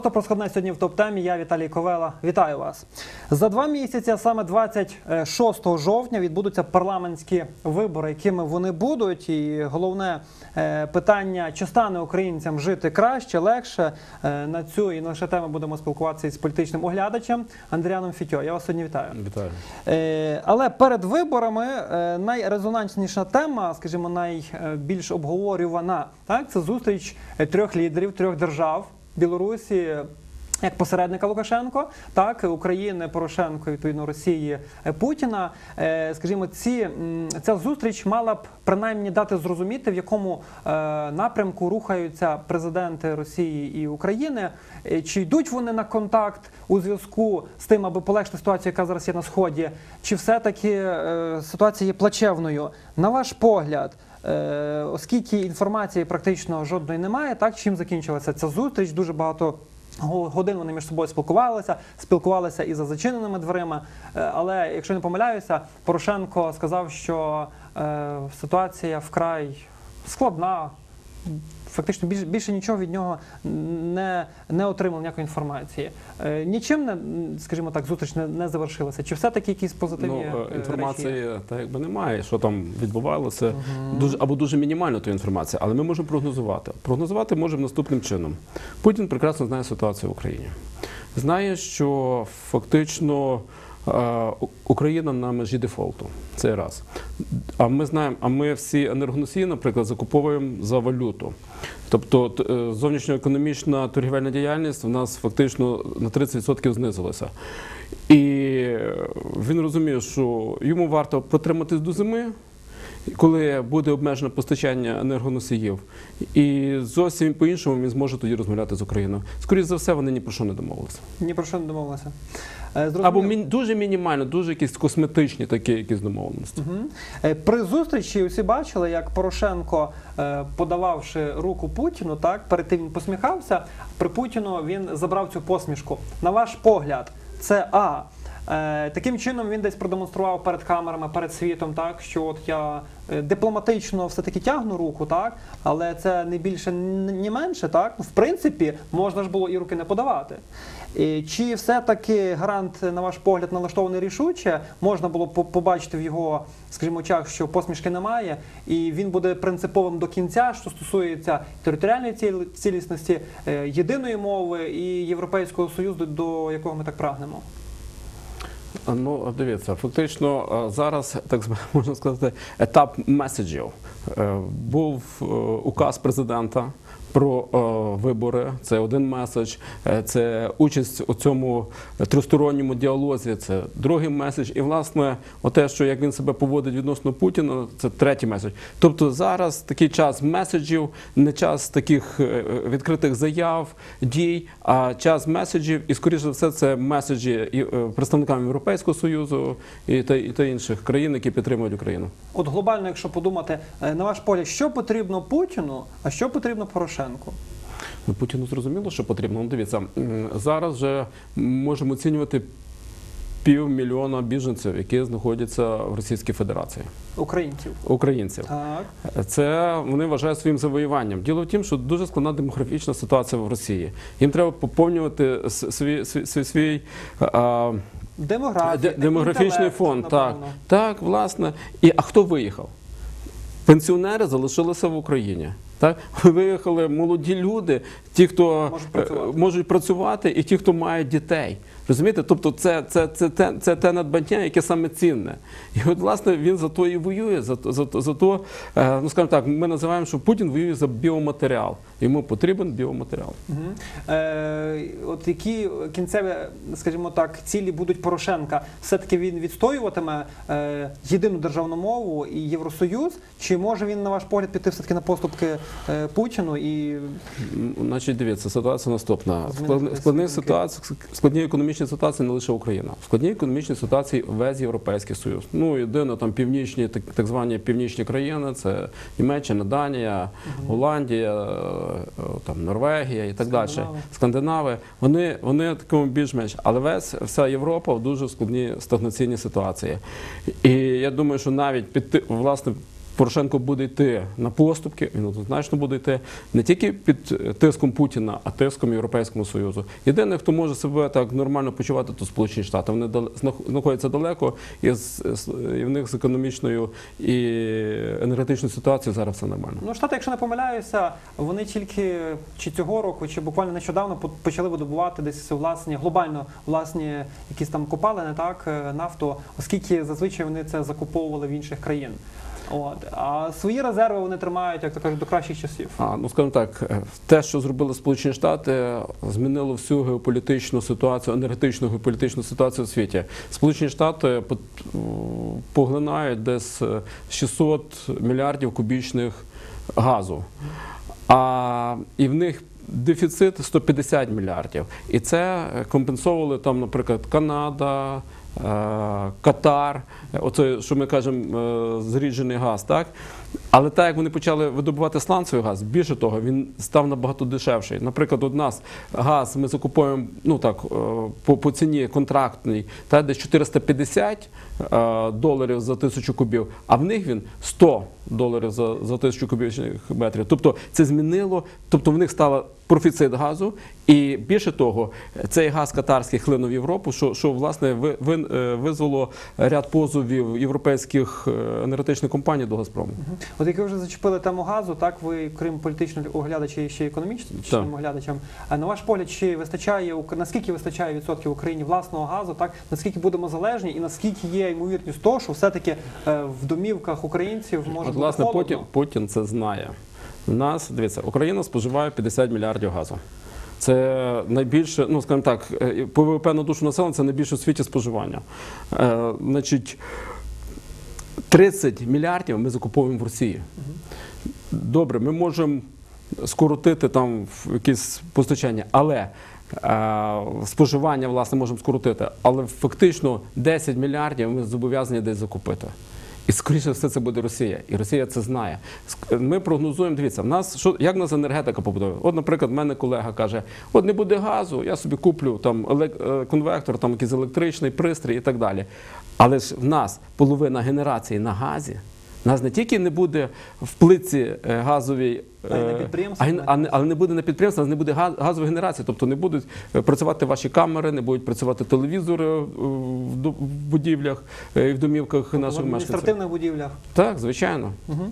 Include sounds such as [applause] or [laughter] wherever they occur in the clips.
Просто про складне сьогодні в топ-темі. Я Віталій Ковела. Вітаю вас. За два місяці, саме 26 жовтня, відбудуться парламентські вибори, якими вони будуть. І головне е, питання: чи стане українцям жити краще, легше. Е, На цю і не лише тему будемо спілкуватися із політичним оглядачем Андріаном Фітьо. Я вас сьогодні вітаю. Вітаю. Е, Але перед виборами найрезонансніша тема, скажімо, найбільш обговорювана, так це зустріч трьох лідерів трьох держав Білорусі. Як посередника Лукашенко, так України, Порошенко, відповідно Росії Путіна. Е, Скажімо, ці ця зустріч мала б принаймні дати зрозуміти, в якому е, напрямку рухаються президенти Росії і України. Е, Чи йдуть вони на контакт у зв'язку з тим, аби полегшити ситуацію, яка зараз є на сході, чи все-таки е, ситуація є плачевною? На ваш погляд, оскільки інформації практично жодної немає, так чим закінчилася ця зустріч? Дуже багато. Годин вони між собою спілкувалися, спілкувалися і за зачиненими дверима. Е, Але якщо не помиляюся, Порошенко сказав, що е, ситуація вкрай складна. Фактично більше, більше нічого від нього не, не отримав ніякої інформації. Е, нічим не, скажімо так, зустріч не, не завершилася. Чи все-таки якісь позитивні Ну, е, е, речі? інформації так якби немає, що там відбувалося. Дуже або дуже мінімальна та інформація, але ми можемо прогнозувати. Прогнозувати можемо наступним чином. Путін прекрасно знає ситуацію в Україні. Знає, що фактично Україна на межі дефолту. Це раз. А ми знаємо, а ми всі енергоносії, наприклад, закуповуємо за валюту. Тобто е, зовнішньоекономічна торгівельна діяльність в нас фактично на 30% знизилася. І він розуміє, що йому варто протриматись до зими, коли буде обмежене постачання енергоносіїв, і зовсім по-іншому він зможе тоді розмовляти з Україною. Скоріше за все, вони ні про що не домовилися. Ні про що не домовилися. Е, зрозуміло. Або мін- дуже мінімально, дуже якісь косметичні такі якісь домовленості. Мгм. Е, При зустрічі всі бачили, як Порошенко, е, подававши руку Путіну, так перед тим він посміхався. При Путіну він забрав цю посмішку. На ваш погляд, це а. Е, Таким чином він десь продемонстрував перед камерами, перед світом, так що от я е, дипломатично все-таки тягну руку, так, але це не більше, не менше, так. В принципі, можна ж було і руки не подавати. Чи все-таки гарант, на ваш погляд, налаштований рішуче? Можна було побачити в його, скажімо, очах, що посмішки немає, і він буде принциповим до кінця, що стосується територіальної цілісності, е, єдиної мови і Європейського союзу, до якого ми так прагнемо. А, Ну, дивіться, фактично е, зараз, так [laughs] можна сказати, етап меседжів. Е, Був е, указ президента. Про е, вибори це один меседж, е, це участь у цьому тристоронньому діалозі. Це другий меседж. І власне, оте, що як він себе поводить відносно Путіна, це третій меседж. Тобто зараз такий час меседжів, не час таких е, відкритих заяв, дій, а час меседжів. І скоріше за все, це меседжі представникам Європейського союзу і та, і та інших країн, які підтримують Україну. От глобально, якщо подумати, на ваш погляд, що потрібно Путіну, а що потрібно Порошенку? Ну, Путіну зрозуміло, що потрібно. Ну, дивіться, зараз вже можемо оцінювати півмільйона біженців, які знаходяться в Російській Федерації, Українців. українців. Так. Це вони вважають своїм завоюванням. Діло в тім, що дуже складна демографічна ситуація в Росії. Їм треба поповнювати свій свій, свій, а, Демографія, демографічний фонд. Так, так, власне. І а хто виїхав? Пенсіонери залишилися в Україні. Так, [laughs] виїхали молоді люди, ті, хто Можуть е, працювати. можуть працювати, і ті, хто мають дітей. Розумієте? Тобто, це, це, це, те, це те надбання, яке саме цінне. І от, власне, він за то і воює. За, то- за, то- за то, е, ну скажімо так, ми називаємо, що Путін воює за біоматеріал. Йому потрібен біоматеріал. Мгм. Е, от які кінцеві, скажімо так, цілі будуть Порошенка? Все-таки він відстоюватиме е, єдину державну мову і Євросоюз? Чи може він, на ваш погляд, піти все-таки на поступки е, Путіну і Значить, дивіться, ситуація наступна. Складних, ситуаціях, в складній економічній ситуації не лише Україна. В складній економічній ситуації весь Європейський Союз. Ну, єдине там північні, так, так звані північні країни, це Німеччина, Данія, Голландія, е, там, Норвегія і так далі. Скандинави. Скандинави. Вони, вони такому більш-менш, але весь вся Європа в дуже складній стагнаційній ситуації. І я думаю, що навіть піти, власне, Порошенко буде йти на поступки, він однозначно буде йти не тільки під тиском Путіна, а тиском Європейського Союзу. Єдине, хто може себе так нормально почувати, то Сполучені Штати. Вони знаходяться далеко, і в них з економічною і енергетичною ситуацією зараз все нормально. Ну, Штати, якщо не помиляюся, вони тільки чи цього року, чи буквально нещодавно почали видобувати десь власні глобально власні якісь там копалини, так, е, нафту, оскільки зазвичай вони це закуповували в інших країн. От. А свої резерви вони тримають, як то кажуть, до кращих часів. А, ну скажімо так, е, те, що зробили Сполучені Штати, змінило всю геополітичну ситуацію, енергетичну геополітичну ситуацію у світі. Сполучені Штати поглинають десь е, 600 мільярдів кубічних газу. А і в них дефіцит 150 мільярдів. І це компенсовували там, наприклад, Канада. Е, Катар, оце, що ми кажемо, е, зріджений газ, так? Але так як вони почали видобувати сланцевий газ, більше того, він став набагато дешевший. Наприклад, у нас газ ми закуповуємо ну так, е, по, по ціні контрактний, та десь 450 е, доларів за тисячу кубів, а в них він 100 доларів за, за тисячу кубічних метрів. Тобто це змінило, тобто в них стало профіцит газу, і більше того, цей газ катарський хлинув в Європу, що, що власне ви, ви, е, ряд позовів європейських енергетичних компаній до Газпрому. От як ви вже зачепили тему газу, так ви, крім політичного оглядача, ще й економічним оглядачем. А на ваш погляд, чи вистачає наскільки вистачає відсотків Україні власного газу, так наскільки будемо залежні, і наскільки є ймовірність того, що все-таки е, в домівках українців може От, бути власне, холодно? Путін, Путін це знає. Нас, дивіться, Україна споживає 50 мільярдів газу. Це найбільше, ну скажімо так, е, по ВВП на душу населення це найбільше у світі споживання. Е, значить, 30 мільярдів ми закуповуємо в Росії. Добре, ми можемо скоротити там якісь постачання, але е, споживання власне можемо скоротити. Але фактично 10 мільярдів ми зобов'язані десь закупити. І скоріше все це буде Росія, і Росія це знає. Ми прогнозуємо. Дивіться, в нас що як нас енергетика побудує? От, наприклад, в мене колега каже: от не буде газу, я собі куплю там е, конвектор, там якийсь електричний пристрій і так далі. Але ж в нас половина генерації на газі. У нас не тільки не буде в плиці е, газовій, е, а не- але не буде на підприємствах, не буде га- газової генерації. Тобто не будуть е, працювати ваші камери, не будуть працювати телевізори в будівлях і в домівках в наших мешканців. адміністративних будівлях. Так, звичайно. Угу.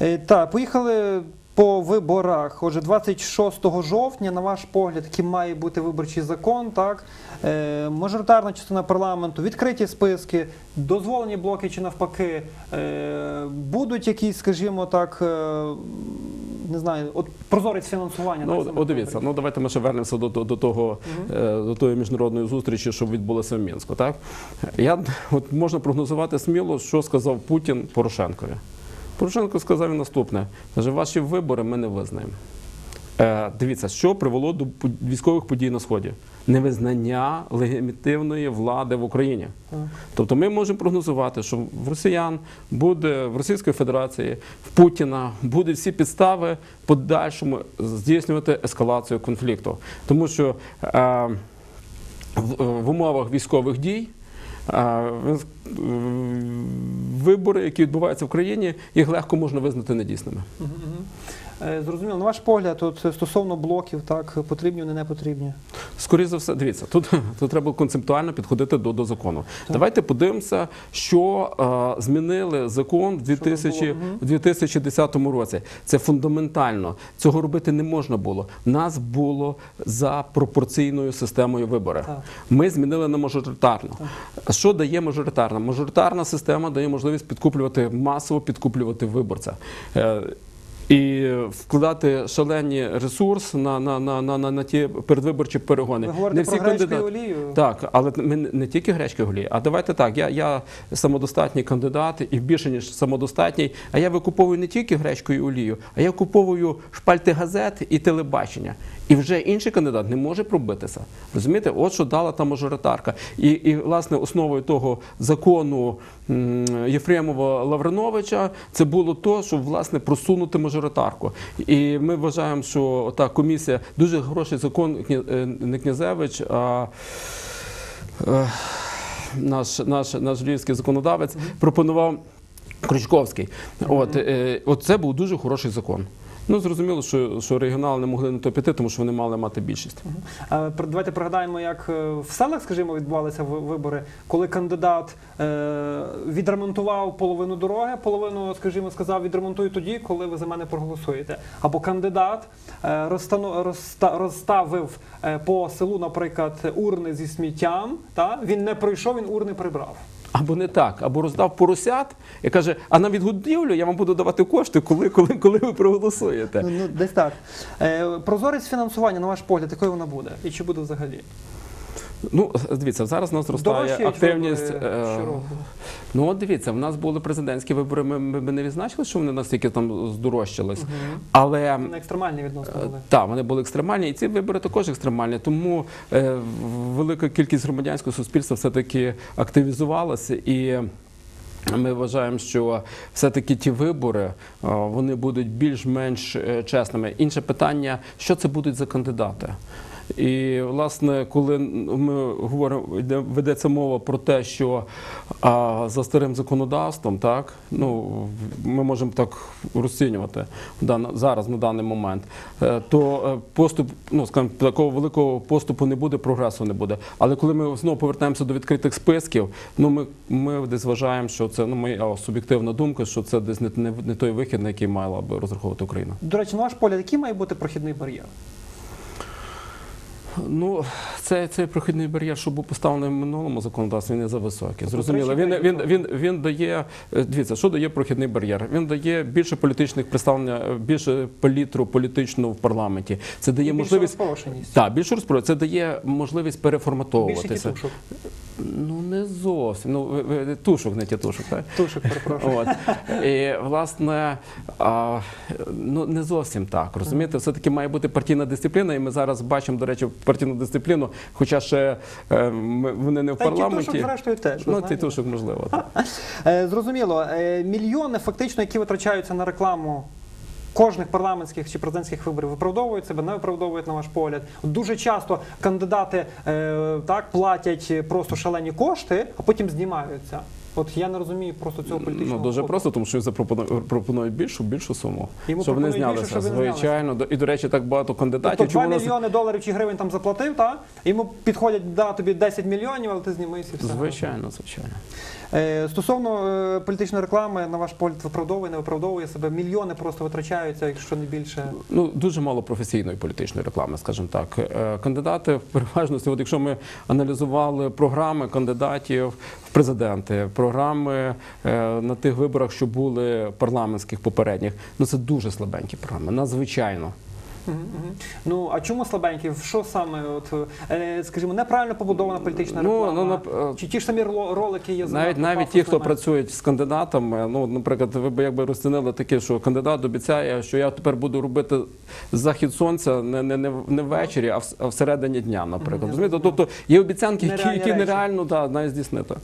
Е, так, поїхали по виборах. Отже, 26 жовтня, на ваш погляд, який має бути виборчий закон, так? Е, мажоритарна частина парламенту, відкриті списки, дозволені блоки чи навпаки. Е, будуть якісь, скажімо так, е, не знаю, от прозорець фінансування. Ну, так, от, дивіться, ну давайте ми ще вернемося до, до, до того е, до тої міжнародної зустрічі, що відбулося в Мінську. Так я от можна прогнозувати сміло, що сказав Путін Порошенкові. Порошенко сказав наступне: каже, ваші вибори ми не визнаємо. Е, дивіться, що привело до військових подій на сході? Невизнання легітимної влади в Україні. Тобто ми можемо прогнозувати, що в росіян буде в Російської Федерації, в Путіна будуть всі підстави подальшому здійснювати ескалацію конфлікту. Тому що е, в, в умовах військових дій. Ви- Вибори, які відбуваються в країні, їх легко можна визнати недійсними. Е, Зрозуміло, на ваш погляд, от стосовно блоків, так, потрібні вони не потрібні. Скоріше за все, дивіться, тут, [laughs] тут треба концептуально підходити до, до закону. Давайте подивимося, що е, змінили закон в, 2000, було? Мгм. в 2010 році. Це фундаментально. Цього робити не можна було. Нас було за пропорційною системою вибори. Так. Ми змінили на мажоритарну. Що дає мажоритарна? Мажоритарна система дає можливість підкуплювати масово підкуплювати виборця. Е, І вкладати шалені ресурс на, на, на, на, на, на ті передвиборчі перегони. Ви говорите про гречку і олію? Так, але ми не- не тільки гречки голі, а давайте так. Я, я самодостатній кандидат і більше ніж самодостатній. А я викуповую не тільки гречку і олію, а я куповую шпальти газет і телебачення. І вже інший кандидат не може пробитися. Розумієте, от що дала та мажоритарка. І, і власне основою того закону Єфремова Лавриновича це було то, щоб власне просунути мажоритарку. І ми вважаємо, що та комісія дуже хороший закон е, не Князевич, а е, наш, наш, наш львівський законодавець пропонував. Крючковський. От, е, от це був дуже хороший закон. Ну, зрозуміло, що, що регіонали не могли на то піти, тому що вони мали мати більшість. Пр- Давайте пригадаємо, як е, в селах, скажімо, відбувалися вибори, коли кандидат е, відремонтував половину дороги, половину, скажімо, сказав, відремонтую тоді, коли ви за мене проголосуєте. Або кандидат е, розстану- розста- розставив е, по селу, наприклад, урни зі сміттям. Та? Він не пройшов, він урни прибрав. Або не так, або роздав поросят і каже, а на відгодівлю я вам буду давати кошти, коли, коли, коли ви проголосуєте. Ну, ну, десь так. Е, прозорість фінансування, на ваш погляд, якою вона буде? І чи буде взагалі? Ну, дивіться, зараз у нас зростає активність. вибори е, щороку. Ну, от дивіться, в нас були президентські вибори. Ми, ми, ми не відзначили, що вони настільки там здорожчались. Але Не екстремальні відносно були. так, вони були екстремальні, і ці вибори також екстремальні. Тому е, велика кількість громадянського суспільства все-таки активізувалася і. Ми вважаємо, що все-таки ті вибори е, вони будуть більш-менш е, чесними. Інше питання, що це будуть за кандидати. І власне, коли ми говоримо, йде- ведеться мова про те, що а, за старим законодавством, так ну ми можемо так розцінювати зараз на даний момент, е, то е, поступ, ну скажімо, такого великого поступу не буде, прогресу не буде. Але коли ми знову повертаємося до відкритих списків, ну ми, ми десь вважаємо, що це ну моя суб'єктивна думка, що це десь не, не, не той вихід, на який мала би розраховувати Україна. До речі, на ваш погляд, який має бути прохідний бар'єр? Ну, це, цей прохідний бар'єр, що був поставлений в минулому законодавстві, не за високий. Зрозуміло. Він, він, він, він дає, е, дивіться, що дає прохідний бар'єр? Він дає більше політичних представлення, е, більше палітру політичну в парламенті. Це дає Більша можливість. розпорошеність. Так, більше розпро. Це дає можливість Більше переформатовуватися. тітушок. Ну не зовсім. Ну тушок, не тітушок, так? Тушок, перепрошую. От. І, власне, а, ну не зовсім так. Розумієте, все-таки має бути партійна дисципліна, і ми зараз бачимо, до речі, партійну дисципліну, хоча ще е, ми- вони не в Та й тітушок, зрештою, теж. ви Ну, знаєте. тітушок, можливо. Так. Е, Зрозуміло, Е, мільйони фактично, які витрачаються на рекламу. Кожних парламентських чи президентських виборів виправдовують себе, не виправдовують на ваш погляд. Дуже часто кандидати е, так платять просто шалені кошти, а потім знімаються. От я не розумію просто цього політичного. Ну, дуже ходу. просто, тому що запропонують пропонують більшу більшу суму, Йому щоб вони пропонують більше, знялися. щоб знялися. Звичайно, і до речі, так багато кандидатів. Тобто 2 чому нас- мільйони доларів чи гривень там заплатив, та йому підходять да тобі 10 мільйонів, але ти знімися все. Звичайно, звичайно. Е, Стосовно е, політичної реклами, на ваш погляд, виправдовує, не виправдовує себе. Мільйони просто витрачаються, якщо не більше. Ну дуже мало професійної політичної реклами, скажімо так. Е, Кандидати [laughs] в переважності, от якщо ми аналізували програми кандидатів в президенти, програми на тих виборах, що були парламентських попередніх, ну це дуже слабенькі програми, надзвичайно. Ну а чому слабенькі? Що саме, от е, скажімо, неправильно побудована політична Ну, реклама? ну, нап- е, Чи ті ж самі ролики є Навіть навіть ті, хто працюють з кандидатами, ну наприклад, ви б якби розцінили таке, що кандидат обіцяє, що я тепер буду робити захід сонця не, не, не, не ввечері, а в, а всередині дня, наприклад. Розумієте? Тобто є обіцянки, які, які нереально да, навіть здійснити.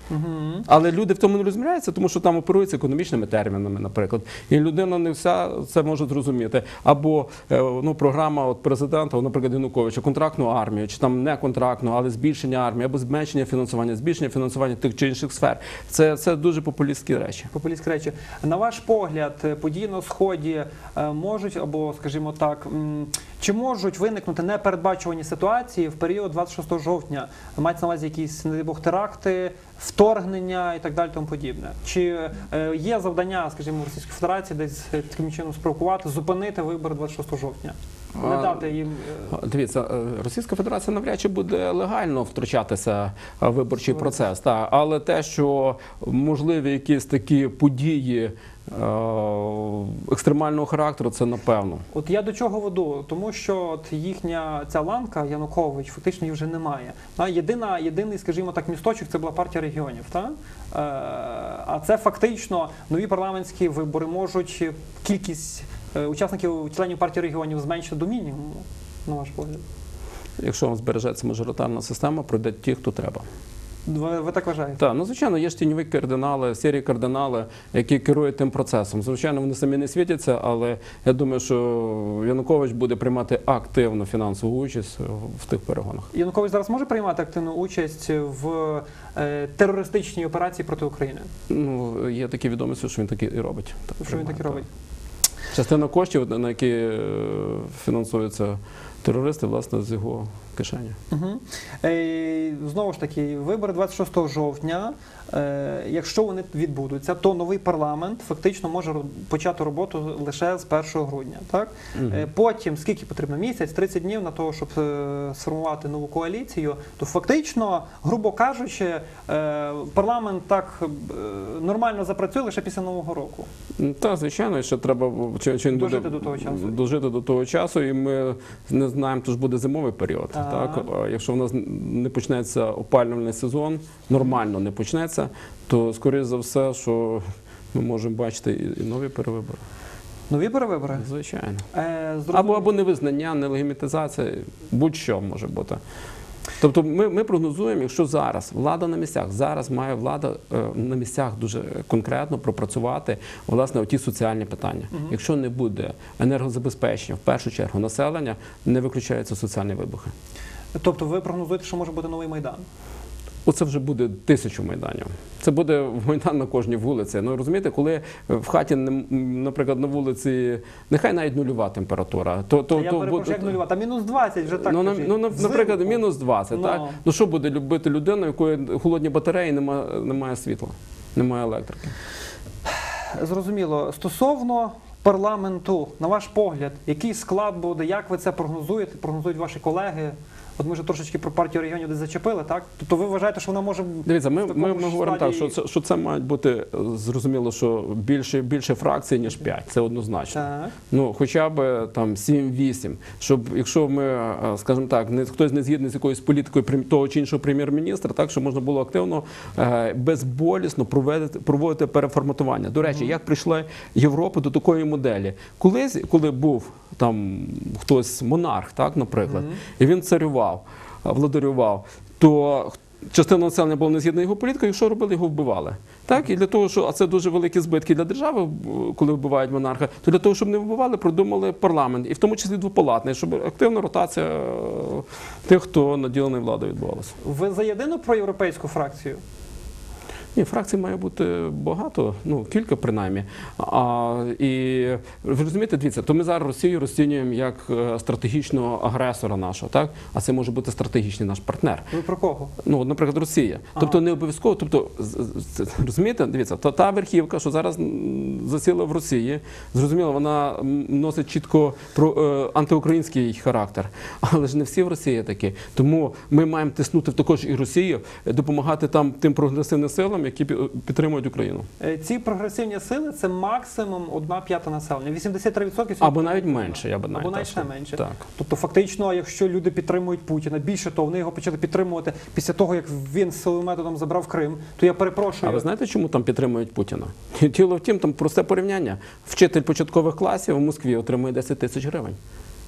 Але люди в тому не розміряються, тому що там оперуються економічними термінами, наприклад. І людина не вся це може зрозуміти. Або е, ну, програма от президента, наприклад, Януковича, контрактну армію, чи там не контрактну, але збільшення армії, або зменшення фінансування, збільшення фінансування тих чи інших сфер. Це, це дуже популістські речі. Популістські речі. На ваш погляд, е, події на сході е, можуть або, скажімо так, чи можуть виникнути непередбачувані ситуації в період 26 жовтня? Мається на увазі якісь, не Бог, теракти, вторгнення і так далі, тому подібне. Чи е, є завдання, скажімо, Російської Федерації десь таким чином спровокувати, зупинити вибори 26 жовтня? Не дати їм е, Дивіться, е, Російська Федерація навряд чи буде легально втручатися в виборчий процес. Та. Але те, що можливі якісь такі події е, екстремального характеру, це напевно. От я до чого веду, тому що от їхня ця ланка Янукович фактично її вже немає. Єдина, єдиний, скажімо так, місточок це була партія регіонів. Та? А це фактично нові парламентські вибори можуть кількість учасників членів партії регіонів зменшити до мінімуму, на ваш погляд. Якщо вам збережеться мажоритарна система, пройде ті, хто треба. Ви, ви так вважаєте? Так, ну звичайно, є ж тіньові кардинали, сірі кардинали, які керують тим процесом. Звичайно, вони самі не світяться, але я думаю, що Янукович буде приймати активну фінансову участь в тих перегонах. Янукович зараз може приймати активну участь в е, терористичній операції проти України? Ну, є такі відомості, що він таки і робить. Так, Що він приймає, таки робить? Частина коштів, на які е, фінансуються терористи, власне, з його кишені. Угу. Е, знову ж таки, вибори 26 жовтня. Е, якщо вони відбудуться, то новий парламент фактично може почати роботу лише з 1 грудня. Так? Е, Потім скільки потрібно? Місяць, 30 днів на того, щоб е, сформувати нову коаліцію. То фактично, грубо кажучи, парламент так нормально запрацює лише після нового року. Так, звичайно, ще треба чи, чи Дожити буде до того часу. дожити до того часу, і ми не знаємо, то ж буде зимовий період. Так. А якщо в нас не почнеться опалювальний сезон, нормально не почнеться, то скоріш за все, що ми можемо бачити і, нові перевибори. Нові перевибори. Звичайно. Е, Або або невизнання, нелегімітизація, будь-що може бути. Тобто ми, ми прогнозуємо, якщо зараз влада на місцях, зараз має влада е, на місцях дуже конкретно пропрацювати власне ті соціальні питання. Якщо не буде енергозабезпечення, в першу чергу населення, не виключаються соціальні вибухи. Тобто ви прогнозуєте, що може бути новий майдан? Оце вже буде тисячу майданів. Це буде майдан на кожній вулиці. Ну розумієте, коли в хаті, наприклад, на вулиці, нехай навіть нульова температура, то, то, я то перепрошую, як нульова, та мінус 20 вже так. ну, на, ну, наприклад, мінус 20, Ну. так? Ну що буде любити людина, у якої холодні батареї, немає, немає світла, немає електрики? Зрозуміло. Стосовно парламенту, на ваш погляд, який склад буде, як ви це прогнозуєте, прогнозують ваші колеги? От ми вже трошечки про партію регіонів десь зачепили, так? Тобто ви вважаєте, що вона може Дивіться, ми, в такому ми, ми ж говоримо так, що це, що це мають бути е, зрозуміло, що більше, більше фракцій, ніж 5. Це однозначно. Так. Ну, хоча б там 7-8, щоб якщо ми, е, скажімо так, не хтось не згідний з якоюсь політикою прем- того чи іншого прем'єр-міністра, так щоб можна було активно е, безболісно проводити, проводити переформатування. До речі, як прийшла Європа до такої моделі? Колись, коли був там хтось монарх, так, наприклад, і він царював, е, владарював, то частина населення була не згідна його політикою, що робили, його вбивали. Так, і для того, що а це дуже великі збитки для держави, коли вбивають монарха, то для того, щоб не вбивали, продумали парламент, і в тому числі двопалатний, щоб активна ротація е, тих, хто наділений владою відбувалася. Ви за єдину проєвропейську фракцію? Ні, фракцій має бути багато, ну кілька принаймні. А, і ви розумієте, дивіться, то ми зараз Росію розцінюємо як е, стратегічного агресора нашого, так? А це може бути стратегічний наш партнер. Ви про кого? Ну, наприклад, Росія. Тобто не обов'язково, тобто, розумієте, дивіться, то та верхівка, що зараз засіла в Росії, зрозуміло, вона носить чітко про е, антиукраїнський характер. Але ж не всі в Росії такі. Тому ми маємо тиснути також і Росію, допомагати там тим прогресивним силам, які підтримують Україну. Е, Ці прогресивні сили це максимум одна п'ята населення. 83% сьогодні Або навіть менше, я би навіть Або навіть ще менше. Так. Тобто, фактично, якщо люди підтримують Путіна, більше того, вони його почали підтримувати після того, як він силовим методом забрав Крим, то я перепрошую. А ви знаєте, чому там підтримують Путіна? [laughs] Діло в тім, там просте порівняння. Вчитель початкових класів у Москві отримує 10 тисяч гривень.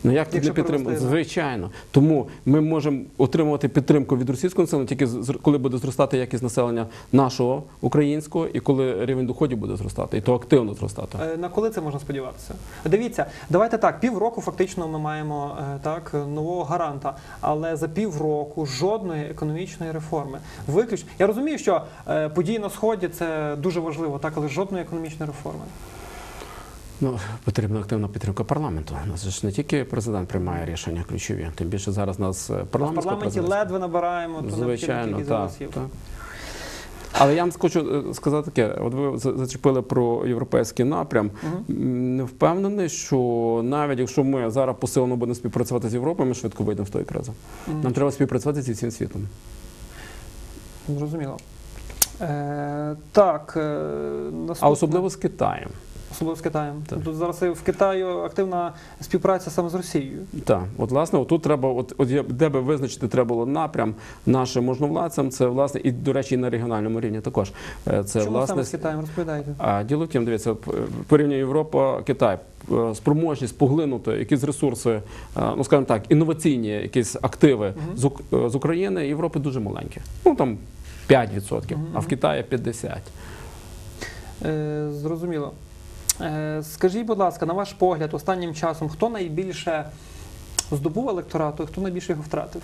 Ну як Якщо не підтримують? Звичайно. Тому ми можемо отримувати підтримку від російського населення тільки коли буде зростати якість населення нашого українського, і коли рівень доходів буде зростати, і то активно зростати. Е, На коли це можна сподіватися? Дивіться, давайте так. Півроку фактично ми маємо е, так нового гаранта, але за півроку жодної економічної реформи. Виключно я розумію, що е, події на сході це дуже важливо, так, але жодної економічної реформи. Ну потрібна активна підтримка парламенту. У нас ж не тільки президент приймає рішення ключові, тим більше зараз нас е, А в парламенті ледве набираємо необхідну Звичайно, кількість так, так. Але я вам хочу е, сказати таке: от ви зачепили про європейський напрям. М, Не впевнений, що навіть якщо ми зараз посилено будемо співпрацювати з Європою, ми швидко вийдемо з тої кризи. Мгм. Нам треба співпрацювати зі всім світом. Зрозуміло. Е, так, е, наступне. А особливо з Китаєм. Особливо з Китаєм. Так. Тут зараз в Китаю активна співпраця саме з Росією. Так, от власне, тут треба, от, от де би визначити треба було напрям нашим можновладцям, це власне, і до речі, і на регіональному рівні також. Е, Це Чому власне саме з Китаєм розповідайте? А діло в тім, дивіться, порівнює Європа, Китай. Е, Спроможність поглинути якісь ресурси, е, ну скажімо так, інноваційні якісь активи з, Ук- з України Європи дуже маленькі. Ну там 5%, а в Китаї 50%. Е, зрозуміло. Е, скажіть, будь ласка, на ваш погляд, останнім часом хто найбільше здобув електорату, і хто найбільше його втратив?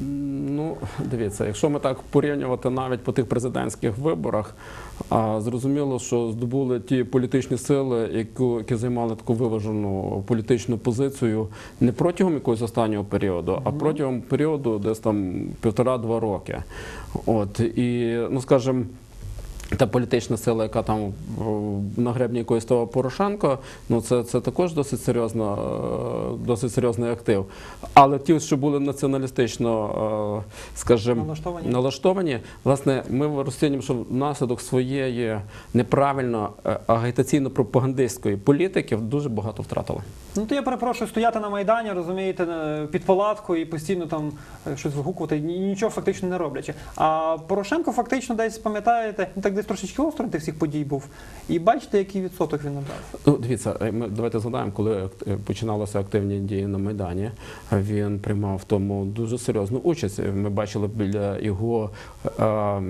Ну, дивіться, якщо ми так порівнювати навіть по тих президентських виборах, а, зрозуміло, що здобули ті політичні сили, які, які займали таку виважену політичну позицію не протягом якогось останнього періоду, а протягом періоду десь там півтора-два роки. От і ну скажімо, та політична сила, яка там на гребні якоїсь того Порошенко, ну це, це також досить серйозно, е, досить серйозний актив. Але ті, що були націоналістично, е, скажімо, Налаштовані? налаштовані, власне, ми розцінюємо, що внаслідок своєї неправильно е, агітаційно-пропагандистської політики дуже багато втратили. Ну то я перепрошую стояти на майдані, розумієте, під палаткою і постійно там щось вигукувати, нічого фактично не роблячи. А Порошенко фактично десь пам'ятаєте, він так десь трошечки осторонь тих всіх подій був. І бачите, який відсоток він набрав. Ну, дивіться, е, ми давайте згадаємо, коли е, починалися активні дії на Майдані. Він приймав в тому дуже серйозну участь. Ми бачили біля його. е,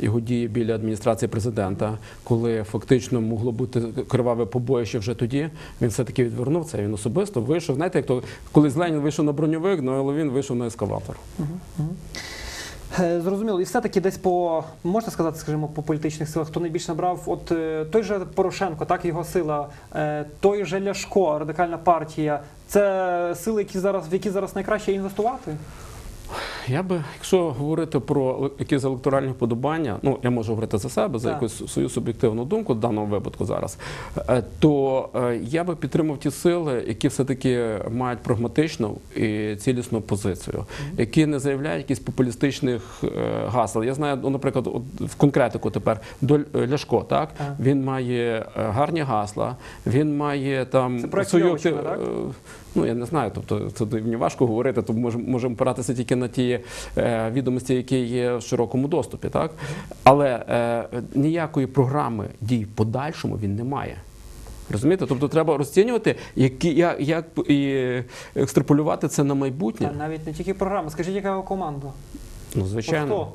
Його дії біля адміністрації президента, коли фактично могло бути криваве побоїще вже тоді, він все-таки відвернув це. Він особисто вийшов. Знаєте, як то коли Ленін вийшов на броньовик, ну але він вийшов на ескаватор. Е, Зрозуміло, і все-таки десь по можна сказати, скажімо, по політичних силах, хто найбільше набрав, от е, той же Порошенко, так його сила, е, той же Ляшко, радикальна партія. Це сили, які зараз в які зараз найкраще інвестувати. Я би, якщо говорити про якісь електоральні вподобання, ну я можу говорити за себе, за Так. якусь свою суб'єктивну думку в даному випадку зараз, е, то е, я би підтримав ті сили, які все-таки мають прагматичну і цілісну позицію, які не заявляють якісь популістичних е, гасел. Я знаю, ну, наприклад, в конкретику тепер до Ляшко, так він має гарні гасла, він має там Це проект свою так? Ну я не знаю, тобто це мені важко говорити, то можемо можемо опиратися тільки на ті е, відомості, які є в широкому доступі, так але е, ніякої програми дій подальшому він не має. Розумієте? Тобто треба розцінювати, які як, як і екстраполювати це на майбутнє. А навіть не тільки програма. Скажіть, яка команда? Ну звичайно. хто?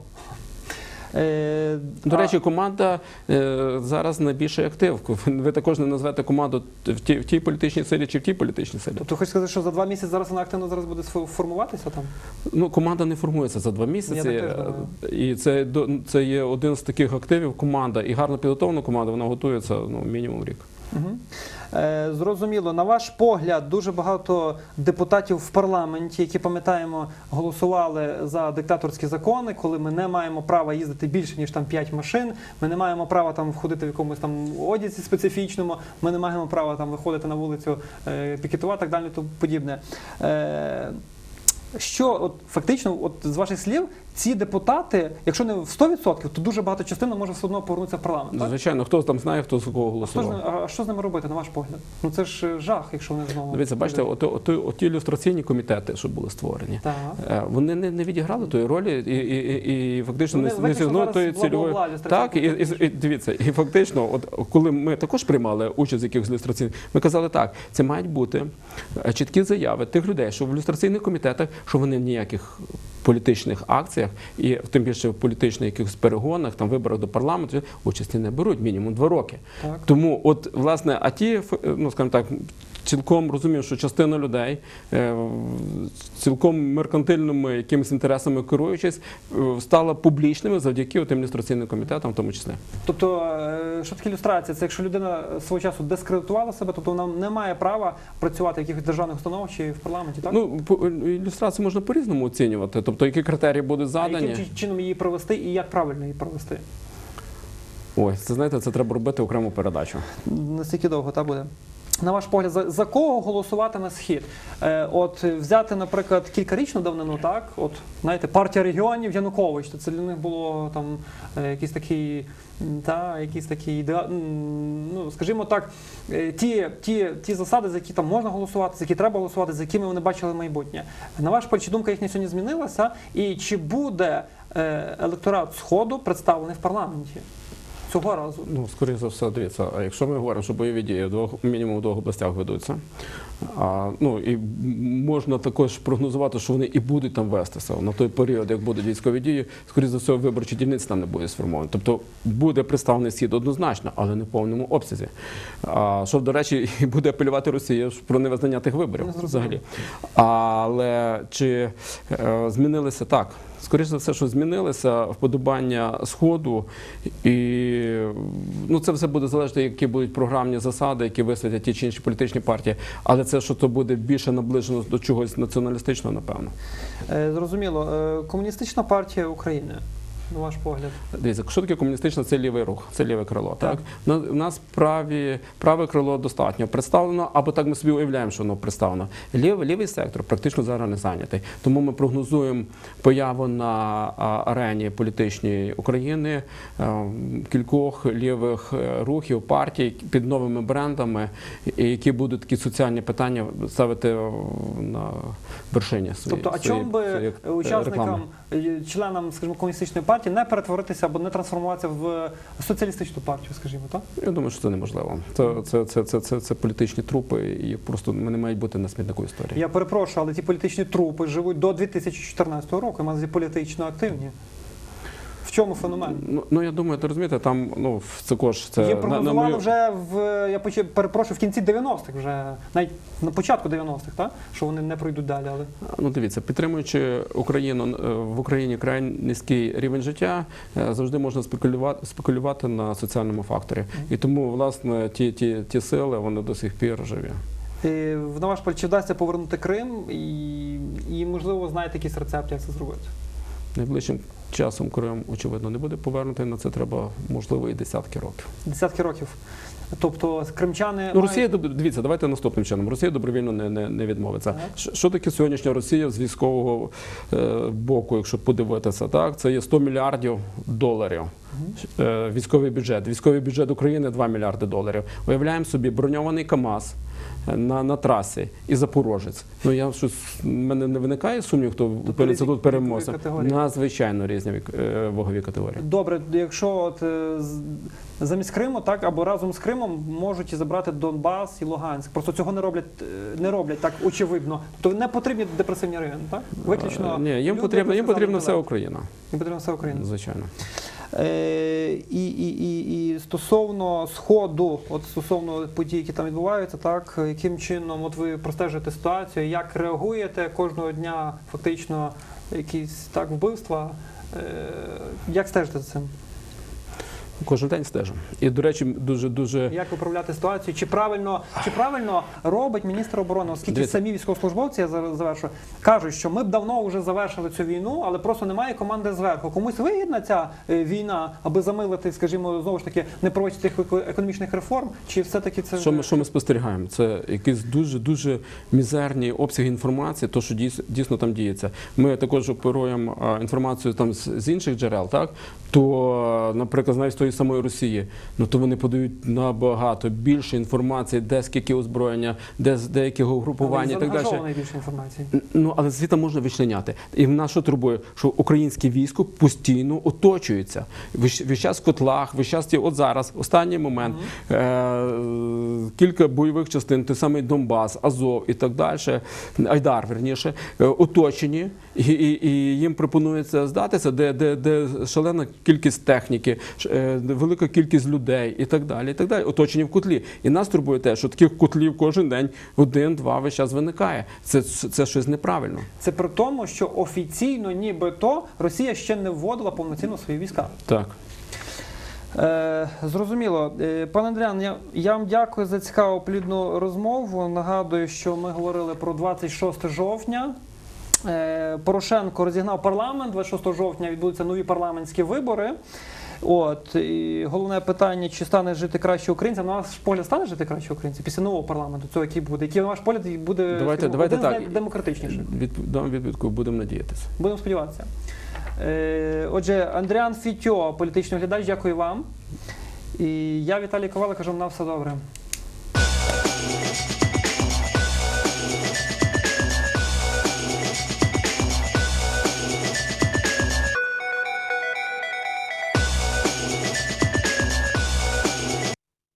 Е, До речі, команда е, зараз найбільший актив. Ви також не назвете команду в тій, в тій політичній силі чи в тій політичній силі. Тобто хочеш сказати, що за два місяці зараз вона активно зараз буде формуватися там? Ну, команда не формується за два місяці, Я е, і це це є один з таких активів. Команда і гарно підготовлена команда. Вона готується ну мінімум рік. Угу. Е, зрозуміло, на ваш погляд, дуже багато депутатів в парламенті, які пам'ятаємо, голосували за диктаторські закони, коли ми не маємо права їздити більше ніж там 5 машин. Ми не маємо права там входити в якомусь там одязі специфічному. Ми не маємо права там виходити на вулицю, е, пікетувати, так далі, тому подібне. Е, що от фактично, от з ваших слів, ці депутати, якщо не в 100%, то дуже багато частина може все одно повернутися в парламент. Так? Звичайно, хто там знає, хто за кого ж, голосував. а що з ними робити, на ваш погляд? Ну це ж е, жах, якщо вони знову. Дивіться, бачите, от, от, от ілюстраційні комітети, що були створені. Так. е, Вони не, не відіграли тої ролі і, і, і, і фактично Вони не, не виключно сягнули зараз тої бла-бла-бла цільової. Так, і, і, і дивіться, і фактично, от коли ми також приймали участь в якихось ілюстраційних, ми казали так, це мають бути е, чіткі заяви тих людей, що в ілюстраційних комітетах, що вони ніяких політичних акціях і тим більше в політичних якихось перегонах, там виборах до парламенту участі не беруть мінімум два роки. Так. Тому, от власне, а ті, ну скажімо так, цілком розумію, що частина людей е, цілком меркантильними якимись інтересами керуючись, е, стала публічними завдяки тим ілюстраційним комітетам, в тому числі. Тобто, е, що таке ілюстрація? Це якщо людина свого часу дискредитувала себе, тобто вона не має права працювати в якихось державних установах чи в парламенті, так? Ну, ілюстрацію можна по-різному оцінювати. Тобто, які критерії будуть а задані. яким чином її провести і як правильно її провести? Ой, це знаєте, це треба робити окрему передачу. Настільки довго та буде. На ваш погляд, за, за кого голосуватиме схід? Е, от взяти, наприклад, кількарічну давнину, так? От знаєте, партія регіонів Янукович, то це для них було там е, якийсь такий, та, якийсь такий ідеа... ну, скажімо так, е, ті, ті, ті засади, за які там можна голосувати, за які треба голосувати, за якими вони бачили майбутнє. На ваш погляд, чи думка їхня сьогодні змінилася? І чи буде е, електорат Сходу представлений в парламенті? Цього разу? Ну, скоріше за все, дивіться, а якщо ми говоримо, що бойові дії в двох мінімум в двох областях ведуться, а, ну і можна також прогнозувати, що вони і будуть там вестися на той період, як будуть військові дії, скоріше за все, виборчі дільниці там не буде сформовані. Тобто буде представлений схід однозначно, але не в повному обсязі. А, що, до речі, [laughs] і буде апелювати Росія про невизнання тих виборів взагалі. Але чи е, змінилися так? Скоріше за все, що змінилися вподобання сходу, і ну це все буде залежати, які будуть програмні засади, які висвітять ті чи інші політичні партії. Але це що то буде більше наближено до чогось націоналістичного, напевно. Е, Зрозуміло. Е, Комуністична партія України, на ваш погляд. Дивіться, що таке комуністична, це лівий рух, це ліве крило. Так. Так, у нас праві, праве крило достатньо представлено, або так ми собі уявляємо, що воно представлено. Лівий, лівий сектор практично зараз не зайнятий. Тому ми прогнозуємо появу на арені політичній України е, кількох лівих е, рухів, партій під новими брендами, які будуть такі соціальні питання ставити на вершині. свої- Тобто, а своєї- чому би е, учасникам, реклами. членам, скажімо, комуністичної партії не перетворитися або не трансформуватися в соціалістичну партію, скажімо, так? Я думаю, що це неможливо. Це, це, це, це, це, це політичні трупи, і просто вони мають бути на смітнику історії. Я перепрошую, але ті політичні трупи живуть до 2014 року, і політично активні. В чому феномен? Ну, ну я думаю, ти розумієте, там ну в- це кож це Їм на, прогнозували мою- вже в я почав, перепрошую в кінці 90-х, вже навіть на початку 90-х, так? що вони не пройдуть далі. Але Ну, дивіться, підтримуючи Україну в Україні край низький рівень життя, е, завжди можна спекулювати спекулювати на соціальному факторі. І тому, власне, ті, ті, ті сили вони до сих пір живі. і, на ваш погляд, чи вдасться повернути Крим, і, і можливо знаєте якийсь рецепт, як це зробити? Найближчим часом Крим, очевидно, не буде повернутий. На це треба можливо і десятки років. Десятки років. Тобто кримчани Ну, Росія доб- дивіться, давайте наступним чином. Росія добровільно не, не, не відмовиться. Так. Що, таке сьогоднішня Росія з військового е, боку, якщо подивитися, так це є 100 мільярдів доларів. Е, військовий бюджет. Військовий бюджет України 2 мільярди доларів. Уявляємо собі броньований КАМАЗ на, на трасі і Запорожець. Ну я щось в мене не виникає сумнів, хто опиниться різні тут переможцем. Надзвичайно різні вік- е, вагові категорії. Добре, якщо от е, замість Криму, так або разом з Кримом можуть і забрати Донбас і Луганськ. Просто цього не роблять, е, не роблять так очевидно. Тобто не потрібні депресивні райони, так? Виключно Е, Ні, їм люди, потрібно, їм які потрібна вся Україна, Їм потрібна вся Україна. звичайно. Е, і, і, і, і стосовно сходу, от стосовно подій, які там відбуваються, так яким чином от ви простежуєте ситуацію, як реагуєте кожного дня, фактично якісь так вбивства? Е, як стежите за цим? Кожен день стежимо. І, до речі, дуже дуже Як управляти ситуацією? Чи правильно, чи правильно робить міністр оборони, оскільки Дивіться. самі військовослужбовці я завершу, кажуть, що ми б давно вже завершили цю війну, але просто немає команди зверху. Комусь вигідна ця е, війна, аби замилити, скажімо, знову ж таки, не проводити тих економічних реформ, чи все-таки це Що ми, що ми спостерігаємо? Це якісь дуже дуже мізерні обсяги інформації, то що дійс- дійсно там діється. Ми також оперуємо інформацію там з, інших джерел, так то, наприклад, навіть тої самої Росії, ну то вони подають набагато більше інформації, де скільки озброєння, де з деякого групування і так далі. Більше інформації. Ну, але звідти можна вичленяти. І в нас що турбує, що українське військо постійно оточується. Весь час в котлах, весь час ті, от зараз, останній момент, е- кілька бойових частин, той самий Донбас, Азов і так далі, Айдар, верніше, е, оточені, і, і, і їм пропонується здатися, де, де, де шалена кількість техніки, е, велика кількість людей і так далі. І так далі, оточені в котлі. І нас турбує те, що таких котлів кожен день один-два весь час виникає. Це, це, це щось неправильно. Це при тому, що офіційно, нібито, Росія ще не вводила повноцінно свої війська. Так. Е, зрозуміло. Е, пане Андріан, я, я вам дякую за цікаву плідну розмову. Нагадую, що ми говорили про 26 жовтня. Е, Порошенко розігнав парламент. 26 жовтня відбудуться нові парламентські вибори. От і головне питання, чи стане жити краще українцям. На ваш погляд стане жити краще українцям після нового парламенту, цього який буде, який на ваш погляд буде Давайте- давайте один з так. найдемократичніших. Від, дам відповідку, будемо надіятися. Будемо сподіватися. Е, Отже, Андріан Фітьо, політичний глядач, дякую вам. І я, Віталій Ковалик, кажу, на все добре.